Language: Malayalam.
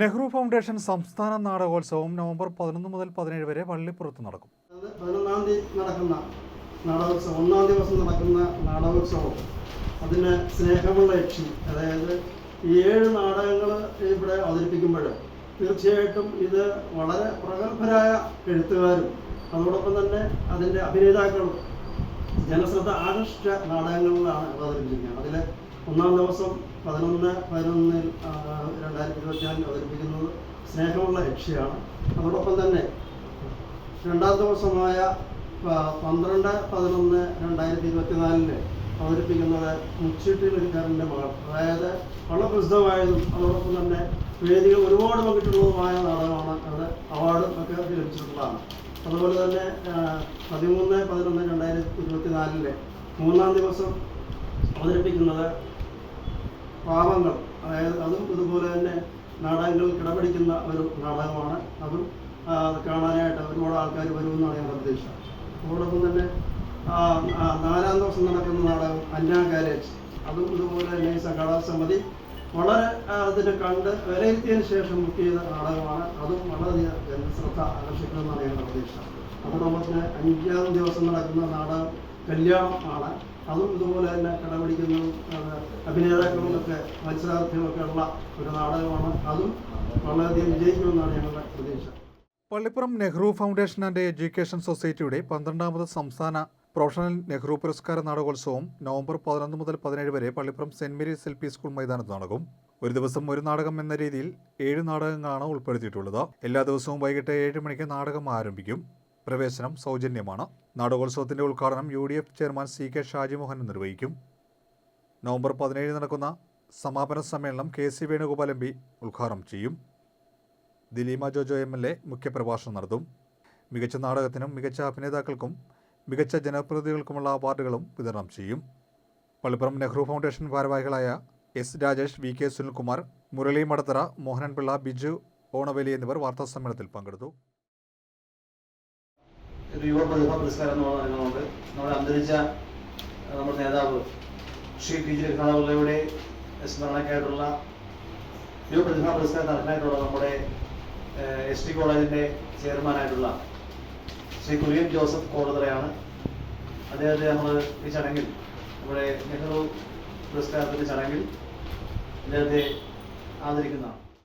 നെഹ്റു ഫൗണ്ടേഷൻ സംസ്ഥാന നാടകോത്സവം നവംബർ പതിനൊന്ന് മുതൽ പതിനേഴ് വരെ വള്ളിപ്പുറത്ത് നടക്കും. പതിനൊന്നാം തീയതി നടക്കുന്ന നാടകോത്സവം ഒന്നാം ദിവസം നടക്കുന്ന നാടകോത്സവം. അതിന് സ്നേഹമുള്ള യക്ഷി അതായത് ഏഴ് നാടകങ്ങൾ ഇവിടെ അവതരിപ്പിക്കുമ്പോൾ തീർച്ചയായിട്ടും ഇത് വളരെ പ്രഗത്ഭരായ എഴുത്തുകാരും അതോടൊപ്പം തന്നെ അതിന്റെ അഭിനേതാക്കളും ജനശ്രദ്ധ ആകർഷിച്ച നാടകങ്ങളിലാണ് അവതരിപ്പിച്ചിരിക്കുന്നത്. അതിൽ ഒന്നാം ദിവസം പതിനൊന്ന് പതിനൊന്നിൽ രണ്ടായിരത്തി ഇരുപത്തിനാലിൽ അവതരിപ്പിക്കുന്നത് സ്നേഹമുള്ള രക്ഷയാണ്. അതോടൊപ്പം തന്നെ രണ്ടാം ദിവസമായ പന്ത്രണ്ട് പതിനൊന്ന് രണ്ടായിരത്തി ഇരുപത്തിനാലിൽ അവതരിപ്പിക്കുന്നത് മുച്ചിട്ടിലിക്കാരന്റെ മകൾ. അതായത് വളരെ പ്രസിദ്ധമായതും അതോടൊപ്പം തന്നെ വേദികൾ ഒരുപാട് പങ്കിട്ടുള്ളതുമായ നാടകമാണ് അത് അവാർഡും ഒക്കെ ലഭിച്ചിട്ടുള്ളതാണ്. അതുപോലെ തന്നെ പതിമൂന്ന് പതിനൊന്ന് രണ്ടായിരത്തി ഇരുപത്തിനാലിലെ മൂന്നാം ദിവസം അവതരിപ്പിക്കുന്നത് പാവങ്ങൾ അതായത് അതും ഇതുപോലെ തന്നെ നാടകങ്ങളിൽ കിടപിടിക്കുന്ന ഒരു നാടകമാണ്. അതും കാണാനായിട്ട് ഒരുപാട് ആൾക്കാർ വരുമെന്നാണ് ഞങ്ങളുടെ പ്രതീക്ഷ. അതോടൊപ്പം തന്നെ നാലാം ദിവസം നടക്കുന്ന നാടകം അന്യാ ഗാരേജ് അതും ഇതുപോലെ തന്നെ ഈ സംഘാടക സമിതി വളരെ അതിനെ കണ്ട് വിലയിരുത്തിയതിന് ശേഷം ബുക്ക് ചെയ്ത നാടകമാണ്. അതും വളരെയധികം ജനശ്രദ്ധ ആകർഷിക്കുമെന്നാണ് ഞങ്ങളുടെ പ്രതീക്ഷ. അതോടൊപ്പം തന്നെ അഞ്ചാം ദിവസം നടക്കുന്ന നാടകം കല്യാണം ആണ് അതും ഇതുപോലെ തന്നെ കടപിടിക്കുന്നതും അഭിനേതാക്കളൊക്കെ അഭിനേതാക്കളും മത്സരാർത്ഥികളൊക്കെ ഉള്ള ഒരു നാടകമാണ്. അതും വളരെയധികം വിജയിക്കുമെന്നാണ് ഞങ്ങളുടെ പ്രതീക്ഷ. Pallippuram Nehru foundation and education സൊസൈറ്റിയുടെ പന്ത്രണ്ടാമത് സംസ്ഥാന പ്രൊഫഷണൽ നെഹ്റു പുരസ്കാര നാടകോത്സവം നവംബർ പതിനൊന്ന് മുതൽ പതിനേഴ് വരെ Pallippuram saint Mary's L P school മൈതാനത്ത് നടക്കും. ഒരു ദിവസം ഒരു നാടകം എന്ന രീതിയിൽ ഏഴ് നാടകങ്ങളാണ് ഉൾപ്പെടുത്തിയിട്ടുള്ളത്. എല്ലാ ദിവസവും വൈകിട്ട് ഏഴ് മണിക്ക് നാടകം ആരംഭിക്കും. പ്രവേശനം സൗജന്യമാണ്. നാടകോത്സവത്തിന്റെ ഉദ്ഘാടനം U D F chairman C K Shajimohan നിർവഹിക്കും. നവംബർ പതിനേഴിന് നടക്കുന്ന സമാപന സമ്മേളനം K C Venugopal M P ഉദ്ഘാടനം ചെയ്യും. Dileema Jojo M L A മുഖ്യപ്രഭാഷണം നടത്തും. മികച്ച നാടകത്തിനും മികച്ച അഭിനേതാക്കൾക്കും മികച്ച ജനപ്രതിനിധികൾക്കുമുള്ള അവാർഡുകളും വിതരണം ചെയ്യും. പള്ളിപ്പുറം നെഹ്റു ഫൗണ്ടേഷൻ ഭാരവാഹികളായ S Rajesh V K Sunilkumar Murali Madathara Mohananpillai Biju Onaveli എന്നിവർ വാർത്താസമ്മേളനത്തിൽ പങ്കെടുത്തു. ഒരു യുവ പ്രതിഭ പുരസ്കാരം എന്ന് നമ്മുടെ അന്തരിച്ച നമ്മുടെ നേതാവ് ശ്രീ ടി ജി രഘുനാഥപിള്ളയുടെ സ്മരണയ്ക്കായിട്ടുള്ള യുവ പ്രതിഭാ പുരസ്കാരം നടക്കാനായിട്ടുള്ള നമ്മുടെ എസ് ടി കോളേജിന്റെ ചെയർമാനായിട്ടുള്ള ശ്രീ കുര്യൻ ജോസഫ് കോടതറയാണ്. അദ്ദേഹത്തെ നമ്മൾ ഈ ചടങ്ങിൽ നമ്മുടെ നെഹ്റു പുരസ്കാരത്തിന്റെ ചടങ്ങിൽ അദ്ദേഹത്തെ ആദരിക്കുന്നതാണ്.